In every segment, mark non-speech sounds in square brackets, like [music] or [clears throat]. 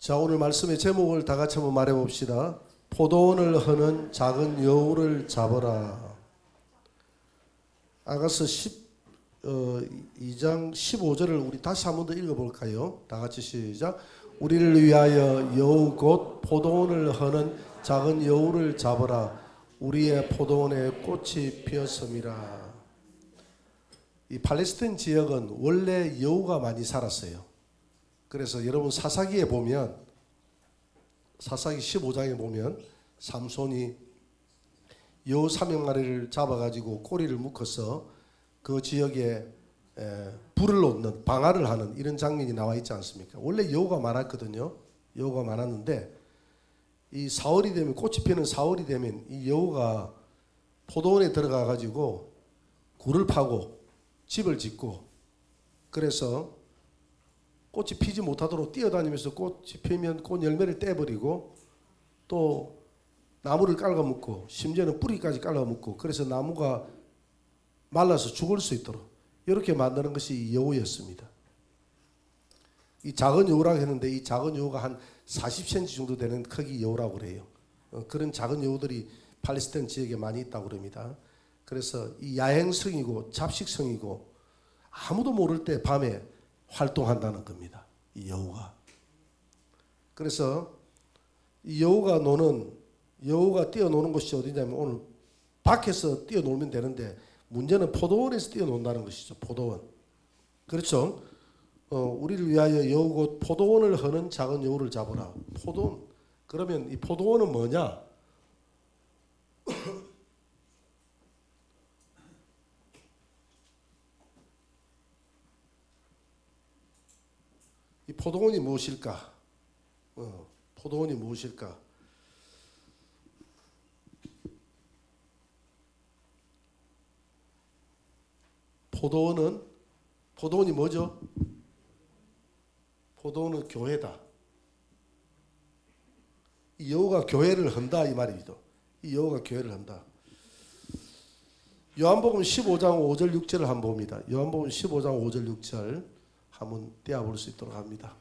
자 오늘 말씀의 제목을 다 같이 한번 말해 봅시다. 포도원을 허는 작은 여우를 잡아라. 아가서 10 어, 2장 15절을 우리 다시 한 번 더 읽어 볼까요? 다 같이 시작. 우리를 위하여 여우 곧 포도원을 허는 작은 여우를 잡아라. 우리의 포도원에 꽃이 피었음이라. 이 팔레스타인 지역은 원래 여우가 많이 살았어요. 그래서 여러분 사사기에 보면 사사기 15장에 보면 삼손이 여우 300마리를 잡아가지고 꼬리를 묶어서 그 지역에 에, 불을 놓는 방화를 하는 이런 장면이 나와 있지 않습니까? 원래 여우가 많았거든요. 여우가 많았는데 이 사월이 되면 꽃이 피는 사월이 되면 이 여우가 포도원에 들어가 가지고 굴을 파고 집을 짓고 그래서 꽃이 피지 못하도록 뛰어다니면서 꽃이 피면 꽃 열매를 떼버리고 또 나무를 깔아먹고 심지어는 뿌리까지 깔아먹고 그래서 나무가 말라서 죽을 수 있도록 이렇게 만드는 것이 이 여우였습니다. 이 작은 여우라고 했는데 이 작은 여우가 한 40cm 정도 되는 크기 여우라고 그래요. 어, 그런 작은 여우들이 팔레스타인 지역에 많이 있다고 그럽니다. 그래서 이 야행성이고 잡식성이고 아무도 모를 때 밤에 활동한다는 겁니다. 이 여우가. 그래서 이 여우가 노는 여우가 뛰어노는 곳이 어디냐면 오늘 밖에서 뛰어놀면 되는데 문제는 포도원에서 뛰어논다는 것이죠. 포도원. 그렇죠. 어, 우리를 위하여 여우 곧 포도원을 허는 작은 여우를 잡으라. 포도원. 그러면 이 포도원은 뭐냐? 포도원이 무엇일까? 어, 포도원이 무엇일까? 포도원은 포도원이 뭐죠? 포도원은 교회다. 이 여호가 교회를 한다 이 말이죠. 이 여호가 교회를 한다. 요한복음 15장 5절 6절을 한번 봅니다. 요한복음 15장 5절 6절 한번 떼어볼 수 있도록 합니다.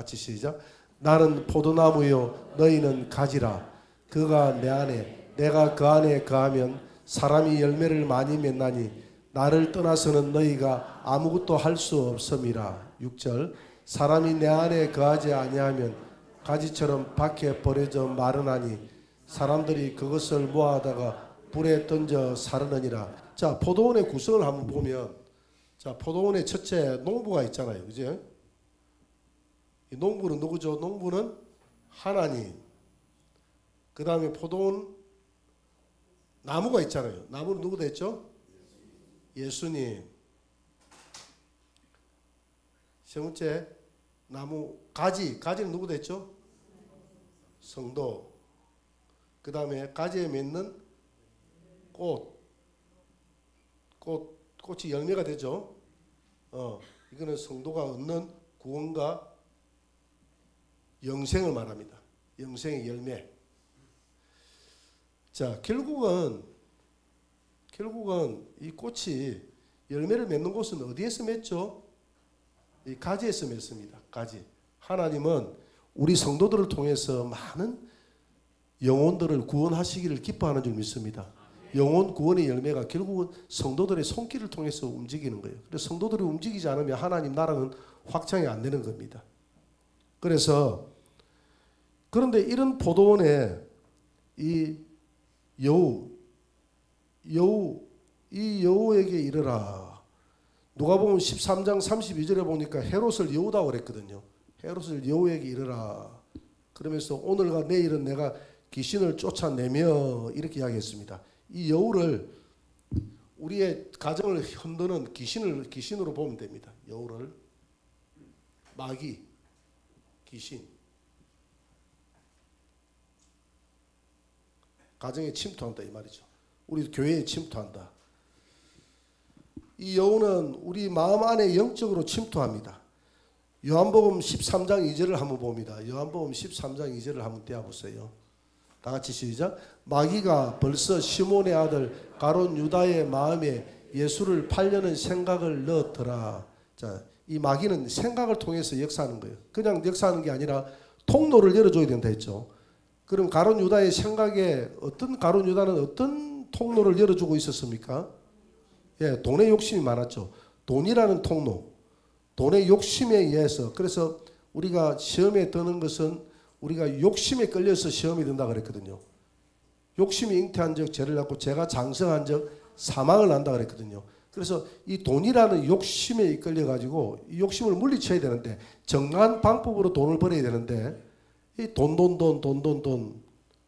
같이 시작. 나는 포도나무요 너희는 가지라. 그가 내 안에 내가 그 안에 거하면 사람이 열매를 많이 맺나니 나를 떠나서는 너희가 아무것도 할 수 없음이라. 6절 사람이 내 안에 거하지 아니하면 가지처럼 밖에 버려져 마르나니 사람들이 그것을 모아다가 불에 던져 사르느니라. 자, 포도원의 구성을 한번 보면 자, 포도원의 첫째 농부가 있잖아요. 그죠? 이 농부는 누구죠? 농부는 하나님. 그 다음에 포도원 나무가 있잖아요. 나무는 누구 됐죠? 예수님. 세 번째 나무 가지 가지는 누구 됐죠? 성도. 그 다음에 가지에 맺는 꽃. 꽃 꽃이 열매가 되죠. 어 이거는 성도가 얻는 구원과 영생을 말합니다. 영생의 열매. 자 결국은 결국은 이 꽃이 열매를 맺는 곳은 어디에서 맺죠? 이 가지에서 맺습니다. 가지. 하나님은 우리 성도들을 통해서 많은 영혼들을 구원하시기를 기뻐하는 줄 믿습니다. 영혼 구원의 열매가 결국은 성도들의 손길을 통해서 움직이는 거예요. 그래서 성도들이 움직이지 않으면 하나님 나라는 확장이 안 되는 겁니다. 그래서 그런데 이런 포도원에 이 여우 여우 이 여우에게 이르라. 누가 보면 13장 32절에 보니까 헤롯을 여우다 그랬거든요. 헤롯을 여우에게 이르라. 그러면서 오늘과 내일은 내가 귀신을 쫓아내며 이렇게 이야기했습니다. 이 여우를 우리의 가정을 흔드는 귀신을 귀신으로 보면 됩니다. 여우를 마귀 귀신 가정에 침투한다 이 말이죠. 우리 교회에 침투한다. 이 여우는 우리 마음 안에 영적으로 침투합니다. 요한복음 13장 2절을 한번 봅니다. 요한복음 13장 2절을 한번 떼어 보세요. 다 같이 시작. 마귀가 벌써 시몬의 아들 가론 유다의 마음에 예수를 팔려는 생각을 넣더라. 자, 이 마귀는 생각을 통해서 역사하는 거예요. 그냥 역사하는 게 아니라 통로를 열어줘야 된다 했죠. 그럼 가론 유다의 생각에 어떤 가론 유다는 어떤 통로를 열어주고 있었습니까? 예, 돈의 욕심이 많았죠. 돈이라는 통로, 돈의 욕심에 의해서 그래서 우리가 시험에 드는 것은 우리가 욕심에 끌려서 시험이 든다 그랬거든요. 욕심이 잉태한 적 죄를 낳고 죄가 장성한 적 사망을 난다 그랬거든요. 그래서 이 돈이라는 욕심에 이끌려 가지고 이 욕심을 물리쳐야 되는데 정한 방법으로 돈을 벌어야 되는데 이 돈 돈 돈 돈 돈 돈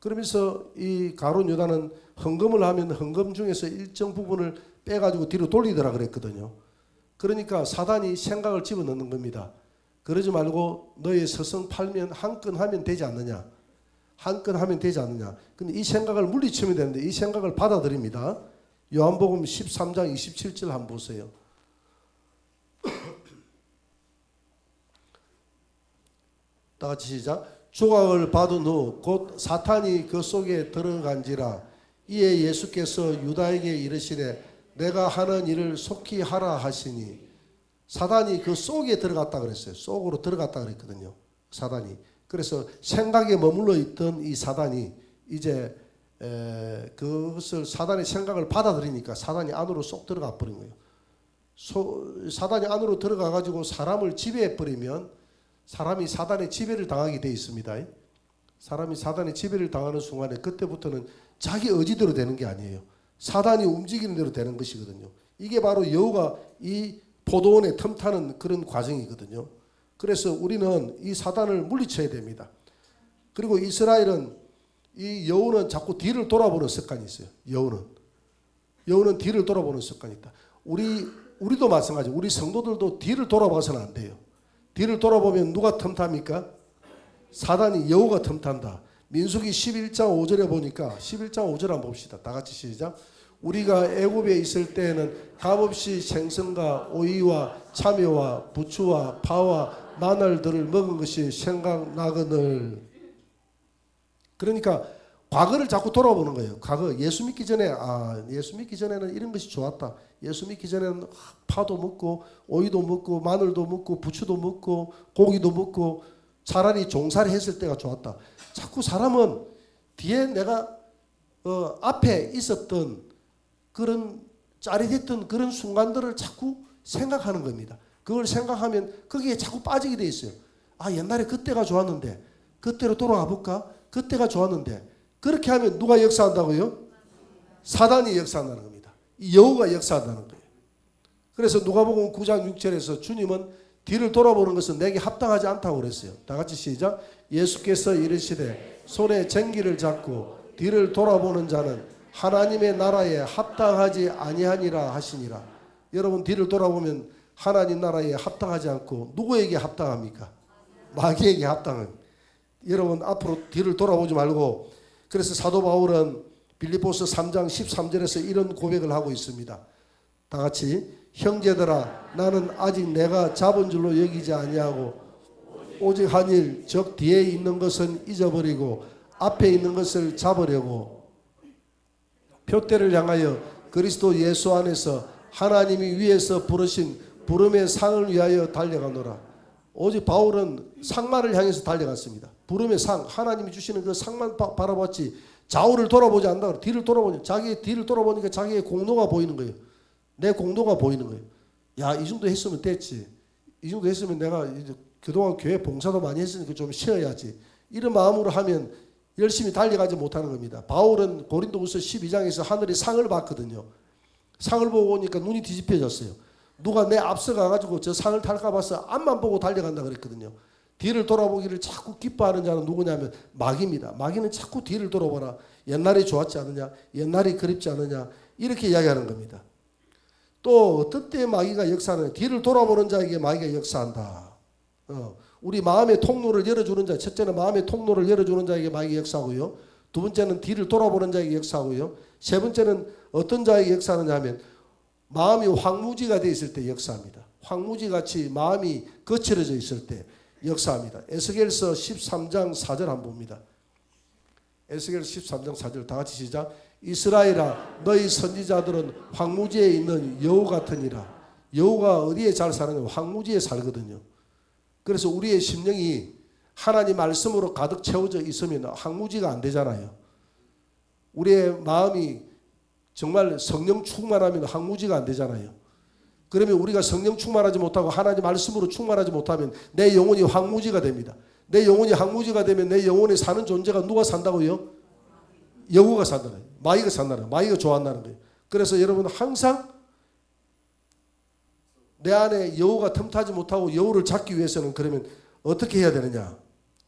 그러면서 이 가론 유다는 헌금을 하면 헌금 중에서 일정 부분을 빼 가지고 뒤로 돌리더라 그랬거든요. 그러니까 사단이 생각을 집어넣는 겁니다. 그러지 말고 너의 서성 팔면 한 건 하면 되지 않느냐. 한 건 하면 되지 않느냐. 근데 이 생각을 물리치면 되는데 이 생각을 받아들입니다. 요한복음 13장 27절 한번 보세요. [clears throat] 다 같이 시작. 조각을 받은 후 곧 사탄이 그 속에 들어간지라 이에 예수께서 유다에게 이르시되 내가 하는 일을 속히 하라 하시니 사단이 그 속에 들어갔다 그랬어요. 속으로 들어갔다 그랬거든요. 사단이. 그래서 생각에 머물러 있던 이 사단이 이제 에, 그것을 사단의 생각을 받아들이니까 사단이 안으로 쏙 들어가 버린 거예요. 소, 사단이 안으로 들어가 가지고 사람을 지배해 버리면 사람이 사단의 지배를 당하게 돼 있습니다. 사람이 사단의 지배를 당하는 순간에 그때부터는 자기 의지대로 되는 게 아니에요. 사단이 움직이는 대로 되는 것이거든요. 이게 바로 여우가 이 포도원에 틈타는 그런 과정이거든요. 그래서 우리는 이 사단을 물리쳐야 됩니다. 그리고 이스라엘은 이 여우는 자꾸 뒤를 돌아보는 습관이 있어요. 여우는 여우는 뒤를 돌아보는 습관이 있다. 우리 우리도 마찬가지. 우리 성도들도 뒤를 돌아봐서는 안 돼요. 뒤를 돌아보면 누가 틈탑니까? 사단이 여우가 틈탄다. 민수기 11장 5절에 보니까 11장 5절 한번 봅시다. 다 같이 시작. 우리가 애굽에 있을 때에는 값없이 생선과 오이와 참외와 부추와 파와 마늘들을 먹은 것이 생각나거늘. 그러니까 과거를 자꾸 돌아보는 거예요. 과거 예수 믿기 전에 아 예수 믿기 전에는 이런 것이 좋았다. 예수 믿기 전에는 파도 먹고 오이도 먹고 마늘도 먹고 부추도 먹고 고기도 먹고 차라리 종살이 했을 때가 좋았다. 자꾸 사람은 뒤에 내가 어, 앞에 있었던 그런 짜릿했던 그런 순간들을 자꾸 생각하는 겁니다. 그걸 생각하면 거기에 자꾸 빠지게 돼 있어요. 아 옛날에 그때가 좋았는데 그때로 돌아가 볼까? 그때가 좋았는데 그렇게 하면 누가 역사한다고요? 사단이 역사한다는 겁니다. 이 여우가 역사한다는 거예요. 그래서 누가복음 9장 6절에서 주님은 뒤를 돌아보는 것은 내게 합당하지 않다고 그랬어요. 다 같이 시작. 예수께서 이르시되 손에 쟁기를 잡고 뒤를 돌아보는 자는 하나님의 나라에 합당하지 아니하니라 하시니라. 여러분 뒤를 돌아보면 하나님 나라에 합당하지 않고 누구에게 합당합니까? 마귀에게 합당은. 여러분 앞으로 뒤를 돌아보지 말고 그래서 사도 바울은 빌립보서 3장 13절에서 이런 고백을 하고 있습니다. 다 같이 형제들아 나는 아직 내가 잡은 줄로 여기지 아니하고 오직 한일적 뒤에 있는 것은 잊어버리고 앞에 있는 것을 잡으려고 표대를 향하여 그리스도 예수 안에서 하나님이 위에서 부르신 부름의 상을 위하여 달려가노라. 오직 바울은 상만을 향해서 달려갔습니다. 부름의 상, 하나님이 주시는 그 상만 바, 바라봤지 좌우를 돌아보지 않는다. 뒤를 돌아보니 자기의 뒤를 돌아보니까 자기의 공로가 보이는 거예요. 내 공로가 보이는 거예요. 야, 이 정도 했으면 됐지. 이 정도 했으면 내가 그동안 교회 봉사도 많이 했으니까 좀 쉬어야지. 이런 마음으로 하면 열심히 달려가지 못하는 겁니다. 바울은 고린도후서 12장에서 하늘의 상을 봤거든요. 상을 보고 오니까 눈이 뒤집혀졌어요. 누가 내 앞서 가가지고 저 상을 탈까 봐서 앞만 보고 달려간다 그랬거든요. 뒤를 돌아보기를 자꾸 기뻐하는 자는 누구냐면 마귀입니다. 마귀는 자꾸 뒤를 돌아보라. 옛날이 좋았지 않느냐? 옛날이 그립지 않느냐? 이렇게 이야기하는 겁니다. 또 어떤 때 마귀가 역사하는 뒤를 돌아보는 자에게 마귀가 역사한다. 어, 우리 마음의 통로를 열어주는 자, 첫째는 마음의 통로를 열어주는 자에게 마귀가 역사하고요. 두 번째는 뒤를 돌아보는 자에게 역사하고요. 세 번째는 어떤 자에게 역사하느냐 하면 마음이 황무지가 되어 있을 때 역사합니다. 황무지 같이 마음이 거칠어져 있을 때 역사합니다. 에스겔서 13장 4절 한번 봅니다. 에스겔 13장 4절 다 같이 시작. 이스라엘아 너희 선지자들은 황무지에 있는 여우 같으니라. 여우가 어디에 잘 사느냐? 황무지에 살거든요. 그래서 우리의 심령이 하나님 말씀으로 가득 채워져 있으면 항무지가 안 되잖아요. 우리의 마음이 정말 성령 충만하면 항무지가 안 되잖아요. 그러면 우리가 성령 충만하지 못하고 하나님 말씀으로 충만하지 못하면 내 영혼이 황무지가 됩니다. 내 영혼이 황무지가 되면 내 영혼에 사는 존재가 누가 산다고요? 여우가 산다는 거예요. 마이가 산다는 거예요. 마이가 좋아한다는 거예요. 그래서 여러분 항상 내 안에 여우가 틈타지 못하고 여우를 잡기 위해서는 그러면 어떻게 해야 되느냐?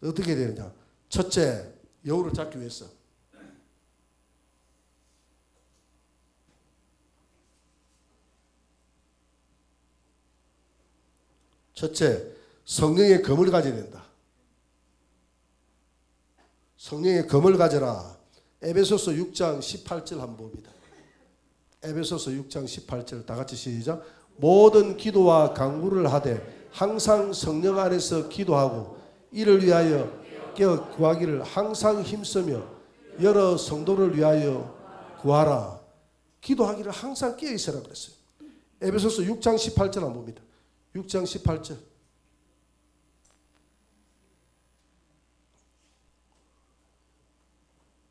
어떻게 해야 되느냐? 첫째, 여우를 잡기 위해서 첫째, 성령의 검을 가져야 된다. 성령의 검을 가져라. 에베소서 6장 18절 한번 봅니다. 에베소서 6장 18절 다 같이 시작. 모든 기도와 간구를 하되 항상 성령 안에서 기도하고 이를 위하여 깨어 구하기를 항상 힘쓰며 여러 성도를 위하여 구하라. 기도하기를 항상 깨어 있으라 그랬어요. 에베소서 6장 18절 한번 봅니다. 6장 18절.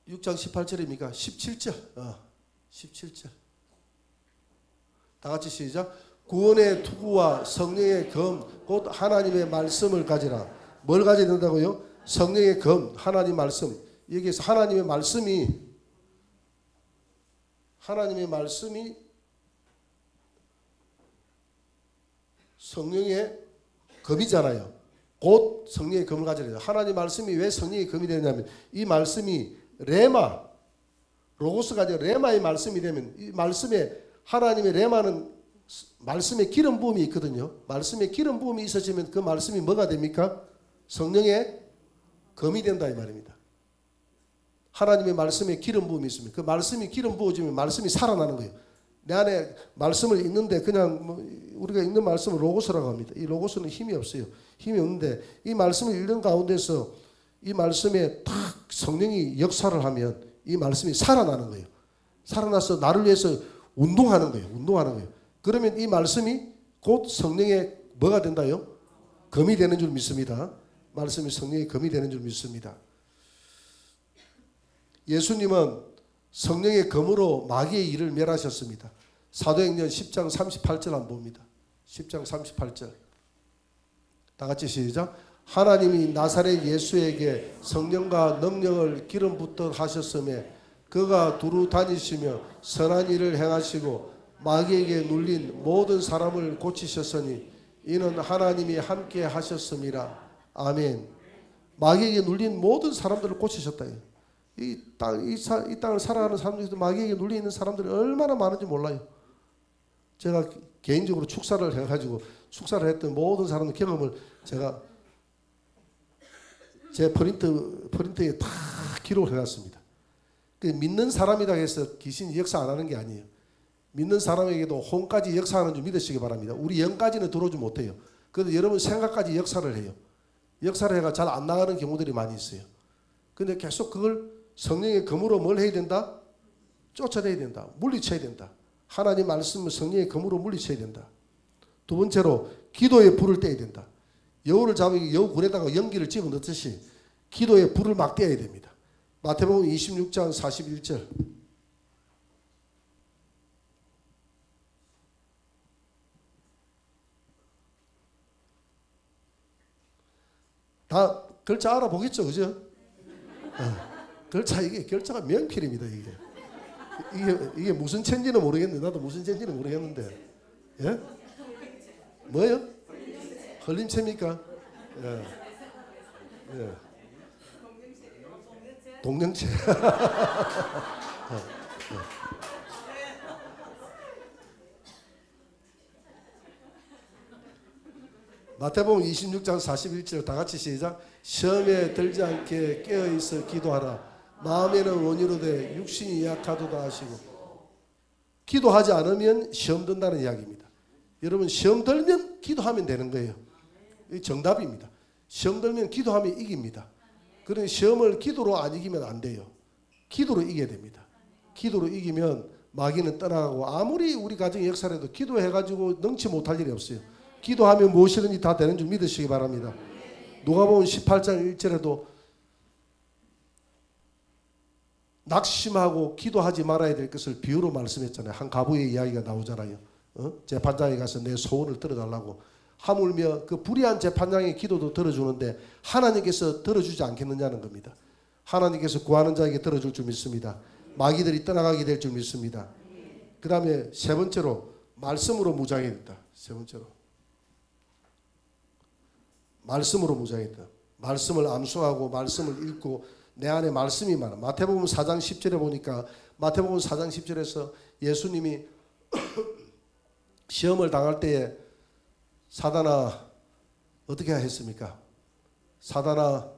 육장 18절입니까? 17절. 어, 17절. 다 같이 시작. 구원의 투구와 성령의 검, 곧 하나님의 말씀을 가지라. 뭘 가져야 된다고요? 성령의 검, 하나님 말씀. 여기에서 하나님의 말씀이 하나님의 말씀이 성령의 검이잖아요. 곧 성령의 검을 가져야. 하나님 말씀이 왜 성령의 검이 되냐면 이 말씀이 레마 로고스가 아니라 레마의 말씀이 되면 이 말씀에 하나님의 레마는 말씀에 기름 부음이 있거든요. 말씀에 기름 부음이 있어지면 그 말씀이 뭐가 됩니까? 성령의 검이 된다 이 말입니다. 하나님의 말씀에 기름 부음이 있으면 그 말씀이 기름 부어지면 말씀이 살아나는 거예요. 내 안에 말씀을 읽는데 그냥 뭐 우리가 읽는 말씀을 로고스라고 합니다. 이 로고스는 힘이 없어요. 힘이 없는데 이 말씀을 읽는 가운데서 이 말씀에 탁 성령이 역사를 하면 이 말씀이 살아나는 거예요. 살아나서 나를 위해서 운동하는 거예요. 운동하는 거예요. 그러면 이 말씀이 곧 성령의 뭐가 된다요? 검이 되는 줄 믿습니다. 말씀이 성령의 검이 되는 줄 믿습니다. 예수님은 성령의 검으로 마귀의 일을 멸하셨습니다. 사도행전 10장 38절 한번 봅니다. 10장 38절. 다 같이 시작. 하나님이 나사렛 예수에게 성령과 능력을 기름 붓듯 하셨음에 그가 두루 다니시며 선한 일을 행하시고 마귀에게 눌린 모든 사람을 고치셨으니 이는 하나님이 함께 하셨음이라. 아멘. 마귀에게 눌린 모든 사람들을 고치셨다. 이 땅, 이, 사, 이 땅을 살아가는 사람들 중에서 마귀에게 눌려 있는 사람들이 얼마나 많은지 몰라요. 제가 개인적으로 축사를 해가지고 축사를 했던 모든 사람의 경험을 제가 제 프린트 프린트에 다 기록을 해놨습니다. 그 믿는 사람이다 해서 귀신이 역사 안 하는 게 아니에요. 믿는 사람에게도 혼까지 역사하는 줄 믿으시기 바랍니다. 우리 영까지는 들어오지 못해요. 그런데 여러분 생각까지 역사를 해요. 역사를 해가 잘 안 나가는 경우들이 많이 있어요. 근데 계속 그걸 성령의 검으로 뭘 해야 된다? 쫓아내야 된다. 물리쳐야 된다. 하나님 말씀을 성령의 검으로 물리쳐야 된다. 두 번째로 기도의 불을 떼야 된다. 여우를 잡으기 여우 굴에다가 연기를 집어 넣듯이 기도의 불을 막 떼야 됩니다. 마태복음 26장 41절. 다 글자 알아보겠죠, 그죠? 어, 글자 이게 글자가 명필입니다, 이게. 이게 이게 무슨 책인지는 모르겠는데 나도 무슨 책인지는 모르겠는데, 예? 뭐요? 흘림체입니까? 예. 예. 동명체. [laughs] 어, 어. 마태복음 26장 41절 다 같이 시작. 시험에 들지 않게 깨어 있어 기도하라. 마음에는 원이로 돼 육신이 약하도다 하시고 기도하지 않으면 시험 든다는 이야기입니다. 여러분 시험 들면 기도하면 되는 거예요. 이 정답입니다. 시험 들면 기도하면 이깁니다. 그런 시험을 기도로 안 이기면 안 돼요. 기도로 이겨야 됩니다. 기도로 이기면 마귀는 떠나가고 아무리 우리 가정의 역사라도 기도해가지고 능치 못할 일이 없어요. 기도하면 무엇이든지 다 되는 줄 믿으시기 바랍니다. 누가복음 18장 1절에도 낙심하고 기도하지 말아야 될 것을 비유로 말씀했잖아요. 한 가부의 이야기가 나오잖아요. 어? 재판장에 가서 내 소원을 들어달라고 하물며 그 불의한 재판장의 기도도 들어주는데 하나님께서 들어주지 않겠느냐는 겁니다. 하나님께서 구하는 자에게 들어줄 줄 믿습니다. 마귀들이 떠나가게 될 줄 믿습니다. 그 다음에 세 번째로 말씀으로 무장해야 된다. 세 번째로 말씀으로 무장해야 된다. 말씀을 암송하고 말씀을 읽고 내 안에 말씀이 많아. 마태복음 4장 10절에 보니까 마태복음 4장 10절에서 예수님이 [clears throat] 시험을 당할 때에 사단아 어떻게 했습니까? 사단아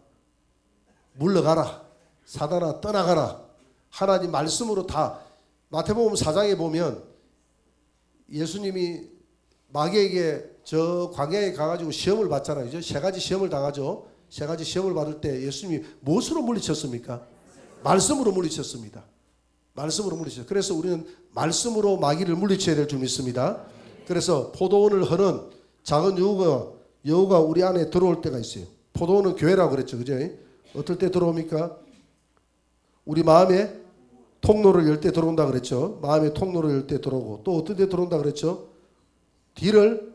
물러가라. 사단아 떠나가라. 하나님 말씀으로 다 마태복음 4장에 보면 예수님이 마귀에게 저 광야에 가가지고 시험을 받잖아요. 이제 세 가지 시험을 당하죠. 세 가지 시험을 받을 때 예수님이 무엇으로 물리쳤습니까? 말씀으로 물리쳤습니다. 말씀으로 물리쳤어요. 그래서 우리는 말씀으로 마귀를 물리쳐야 될 줄 믿습니다. 그래서 포도원을 허는 작은 여우가 여우가 우리 안에 들어올 때가 있어요. 포도원은 교회라고 그랬죠. 그죠? 어떨 때 들어옵니까? 우리 마음에 통로를 열 때 들어온다 그랬죠. 마음의 통로를 열 때 들어오고 또 어떤 때 들어온다 그랬죠? 뒤를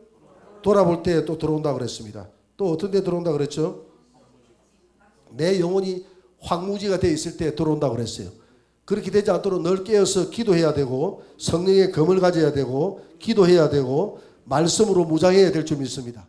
돌아볼 때 또 들어온다 그랬습니다. 또 어떤 데 들어온다 그랬죠? 내 영혼이 황무지가 돼 있을 때 들어온다 그랬어요. 그렇게 되지 않도록 늘 깨어서 기도해야 되고 성령의 검을 가져야 되고 기도해야 되고 말씀으로 무장해야 될 줄 믿습니다.